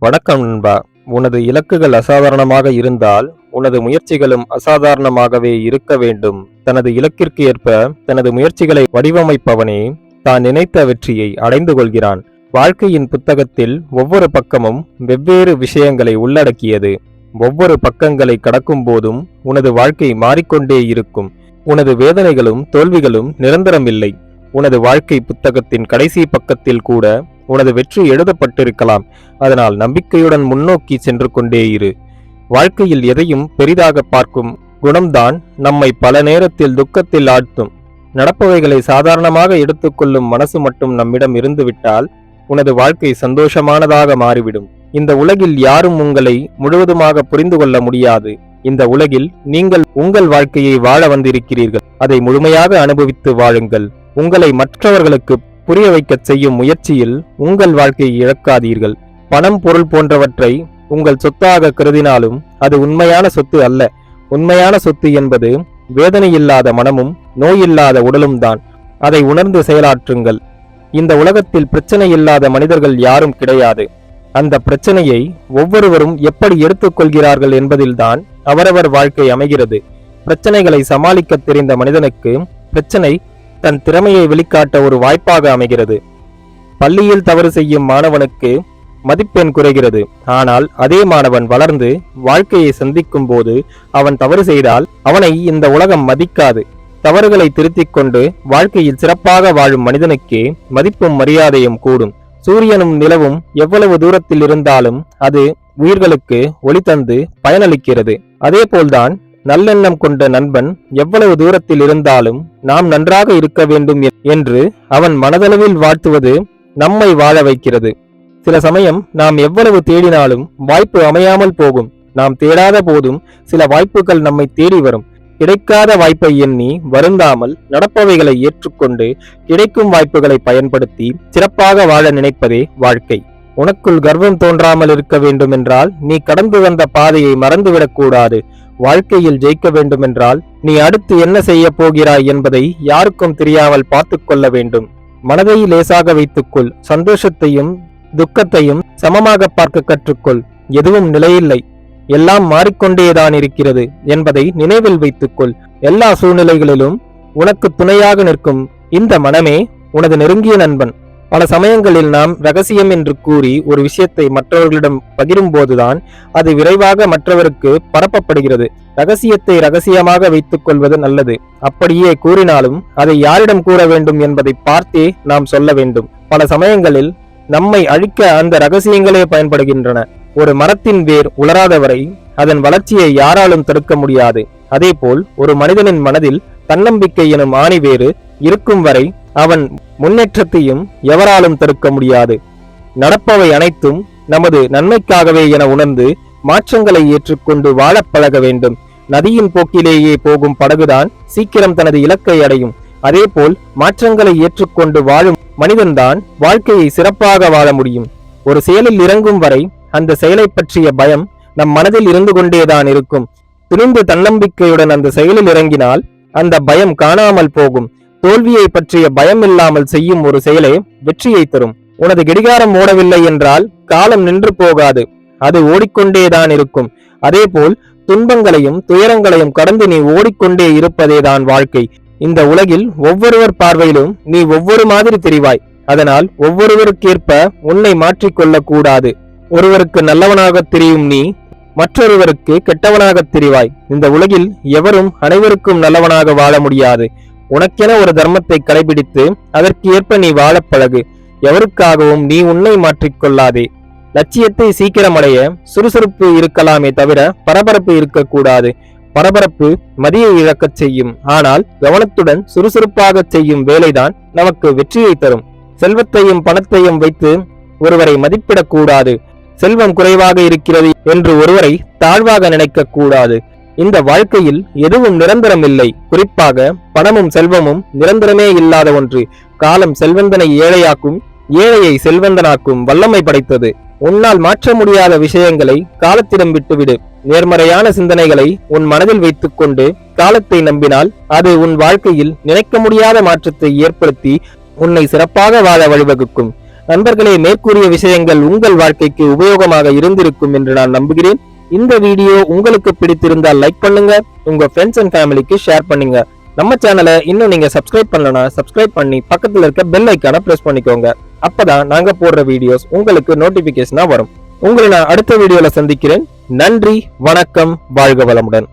வணக்கம் நண்பா. உனது இலக்குகள் அசாதாரணமாக இருந்தால் உனது முயற்சிகளும் அசாதாரணமாகவே இருக்க வேண்டும். தனது இலக்கிற்கு ஏற்ப தனது முயற்சிகளை வடிவமைப்பவனே தான் நினைத்த வெற்றியை அடைந்து கொள்கிறான். வாழ்க்கையின் புத்தகத்தில் ஒவ்வொரு பக்கமும் வெவ்வேறு விஷயங்களை உள்ளடக்கியது. ஒவ்வொரு பக்கங்களை கடக்கும் போதும் உனது வாழ்க்கை மாறிக்கொண்டே இருக்கும். உனது வேதனைகளும் தோல்விகளும் நிரந்தரமில்லை. உனது வாழ்க்கை புத்தகத்தின் கடைசி பக்கத்தில் கூட உனது வெற்றி எழுதப்பட்டிருக்கலாம். அதனால் நம்பிக்கையுடன் முன்னோக்கி சென்று கொண்டே இரு. வாழ்க்கையில் எதையும் பெரிதாக பார்க்கும் குணம்தான் நம்மை பல நேரத்தில் துக்கத்தில் ஆழ்த்தும் நடப்பவைகளை சாதாரணமாக எடுத்துக்கொள்ளும் மனசு மட்டும் நம்மிடம் இருந்துவிட்டால் உனது வாழ்க்கை சந்தோஷமானதாக மாறிவிடும். இந்த உலகில் யாரும் உங்களை முழுவதுமாக புரிந்து கொள்ள முடியாது. இந்த உலகில் நீங்கள் உங்கள் வாழ்க்கையை வாழ வந்திருக்கிறீர்கள். அதை முழுமையாக அனுபவித்து வாழுங்கள். உங்களை மற்றவர்களுக்கு புரிய வைக்கச் செய்யும் முயற்சியில் உங்கள் வாழ்க்கையை இழக்காதீர்கள். பணம் பொருள் போன்றவற்றை உங்கள் சொத்தாக கருதினாலும் அது உண்மையான சொத்து அல்ல. உண்மையான சொத்து என்பது வேதனையில்லாத மனமும் நோயில்லாத உடலும் தான். அதை உணர்ந்து செயலாற்றுங்கள். இந்த உலகத்தில் பிரச்சனை இல்லாத மனிதர்கள் யாரும் கிடையாது. அந்த பிரச்சனையை ஒவ்வொருவரும் எப்படி எடுத்துக்கொள்கிறார்கள் என்பதில்தான் அவரவர் வாழ்க்கை அமைகிறது. பிரச்சனைகளை சமாளிக்க தெரிந்த மனிதனுக்கு பிரச்சனை தன் திறமையை வெளிக்காட்ட ஒரு வாய்ப்பாக அமைகிறது. பள்ளியில் தவறு செய்யும் மாணவனுக்கு மதிப்பெண் குறைகிறது. ஆனால் அதே மாணவன் வளர்ந்து வாழ்க்கையை சந்திக்கும் போது அவன் தவறு செய்தால் அவனை இந்த உலகம் மதிக்காது. தவறுகளை திருத்திக் கொண்டு வாழ்க்கையில் சிறப்பாக வாழும் மனிதனுக்கே மதிப்பும் மரியாதையும் கூடும். சூரியனும் நிலவும் எவ்வளவு தூரத்தில் இருந்தாலும் அது உயிர்களுக்கு ஒளி தந்து பயனளிக்கிறது. அதேபோல்தான் நல்லெண்ணம் கொண்ட நண்பன் எவ்வளவு தூரத்தில் இருந்தாலும் நாம் நன்றாக இருக்க வேண்டும் என்று அவன் மனதளவில் வாழ்த்துவது நம்மை வாழ வைக்கிறது. சில சமயம் நாம் எவ்வளவு தேடினாலும் வாய்ப்பு அமையாமல் போகும். நாம் தேடாத போதும் சில வாய்ப்புகள் நம்மை தேடி வரும். கிடைக்காத வாய்ப்பை எண்ணி வருந்தாமல் நடப்பவைகளை ஏற்றுக்கொண்டு கிடைக்கும் வாய்ப்புகளை பயன்படுத்தி சிறப்பாக வாழ நினைப்பதே வாழ்க்கை. உனக்குள் கர்வம் தோன்றாமல் இருக்க வேண்டுமென்றால் நீ கடந்து வந்த பாதையை மறந்துவிடக் கூடாது. வாழ்க்கையில் ஜெயிக்க வேண்டுமென்றால் நீ அடுத்து என்ன செய்ய போகிறாய் என்பதை யாருக்கும் தெரியாமல் பார்த்து கொள்ள வேண்டும். மனதை லேசாக வைத்துக்கொள். சந்தோஷத்தையும் துக்கத்தையும் சமமாக பார்க்க கற்றுக்கொள். எதுவும் நிலையில்லை. எல்லாம் மாறிக்கொண்டேதான் இருக்கிறது என்பதை நினைவில் வைத்துக்கொள். எல்லா சூழ்நிலைகளிலும் உனக்கு துணையாக நிற்கும் இந்த மனமே உனது நெருங்கிய நண்பன். பல சமயங்களில் நாம் ரகசியம் என்று கூறி ஒரு விஷயத்தை மற்றவர்களிடம் பகிரும்போதுதான் அது விரைவாக மற்றவருக்கு பரப்பப்படுகிறது. ரகசியத்தை ரகசியமாக வைத்துக் கொள்வது நல்லது. அப்படியே கூறினாலும் அதை யாரிடம் கூற வேண்டும் என்பதை பார்த்தே நாம் சொல்ல வேண்டும். பல சமயங்களில் நம்மை அழிக்க அந்த ரகசியங்களே பயன்படுகின்றன. ஒரு மரத்தின் வேர் உலராதவரை அதன் வளர்ச்சியை யாராலும் தடுக்க முடியாது. அதேபோல் ஒரு மனிதனின் மனதில் தன்னம்பிக்கை எனும் ஆணிவேறு இருக்கும் வரை அவன் முன்னேற்றத்தையும் எவராலும் தடுக்க முடியாது. நடப்பவை அனைத்தும் நமது நன்மைக்காகவே என உணர்ந்து மாற்றங்களை ஏற்றுக்கொண்டு வாழப் பழக வேண்டும். நதியின் போக்கிலேயே போகும் படகுதான் சீக்கிரம் தனது இலக்கை அடையும். அதேபோல் மாற்றங்களை ஏற்றுக்கொண்டு வாழும் மனிதன்தான் வாழ்க்கையை சிறப்பாக வாழ முடியும். ஒரு செயலில் இறங்கும் வரை அந்த செயலை பற்றிய பயம் நம் மனதில் இருந்து கொண்டேதான் இருக்கும். துணிந்து தன்னம்பிக்கையுடன் அந்த செயலில் இறங்கினால் அந்த பயம் காணாமல் போகும். தோல்வியை பற்றிய பயம் இல்லாமல் செய்யும் ஒரு செயலே வெற்றியை தரும். உனது கிடிகாரம் ஓடவில்லை என்றால் காலம் நின்று போகாது. அது ஓடிக்கொண்டேதான் இருக்கும். அதேபோல் துன்பங்களையும் துயரங்களையும் கடந்து நீ ஓடிக்கொண்டே இருப்பதேதான் வாழ்க்கை. இந்த உலகில் ஒவ்வொருவர் பார்வையிலும் நீ ஒவ்வொரு மாதிரி தெரிவாய். அதனால் ஒவ்வொருவருக்கேற்ப உன்னை மாற்றிக்கொள்ள கூடாது. ஒருவருக்கு நல்லவனாக தெரியும் நீ மற்றொருவருக்கு கெட்டவனாக தெரிவாய். இந்த உலகில் எவரும் அனைவருக்கும் நல்லவனாக வாழ முடியாது. உனக்கென ஒரு தர்மத்தை கடைபிடித்து அதற்கு ஏற்ப நீ வாழ பழகு. எவருக்காகவும் நீ உன்னை மாற்றிக்கொள்ளாதே லட்சியத்தை சீக்கிரம் அடைய சுறுசுறுப்பு இருக்கலாமே தவிர பரபரப்பு இருக்கக்கூடாது. பரபரப்பு மதியை இழக்கச் செய்யும். ஆனால் கவனத்துடன் சுறுசுறுப்பாக செய்யும் வேலைதான் நமக்கு வெற்றியை தரும். செல்வத்தையும் பணத்தையும் வைத்து ஒருவரை மதிப்பிடக்கூடாது. செல்வம் குறைவாக இருக்கிறது என்று ஒருவரை தாழ்வாக நினைக்க கூடாது இந்த வாழ்க்கையில் எதுவும் நிரந்தரமில்லை. குறிப்பாக பணமும் செல்வமும் நிரந்தரமே இல்லாத ஒன்று. காலம் செல்வந்தனை ஏழையாக்கும் ஏழையை செல்வந்தனாக்கும் வல்லமை படைத்தது. உன்னால் மாற்ற முடியாத விஷயங்களை காலத்திடம் விட்டுவிடு. நேர்மறையான சிந்தனைகளை உன் மனதில் வைத்துக்கொண்டு காலத்தை நம்பினால் அது உன் வாழ்க்கையில் நினைக்க முடியாத மாற்றத்தை ஏற்படுத்தி உன்னை சிறப்பாக வாழ வழிவகுக்கும். நண்பர்களே மேற்கூறிய விஷயங்கள் உங்கள் வாழ்க்கைக்கு உபயோகமாக இருந்திருக்கும் என்று நான் நம்புகிறேன். இந்த வீடியோ உங்களுக்கு பிடித்திருந்தால் லைக் பண்ணுங்க. உங்க ஃப்ரெண்ட்ஸ் அண்ட் ஃபேமிலிக்கு ஷேர் பண்ணுங்க. நம்ம சேனலை இன்னும் நீங்க சப்ஸ்கிரைப் பண்ணலனா சப்ஸ்கிரைப் பண்ணி பக்கத்துல இருக்க பெல் ஐக்கான பிரஸ் பண்ணிக்கோங்க. அப்பதான் நாங்க போடுற வீடியோஸ் உங்களுக்கு நோட்டிபிகேஷனா வரும். உங்களை நான் அடுத்த வீடியோல சந்திக்கிறேன். நன்றி வணக்கம் வாழ்க வளமுடன்.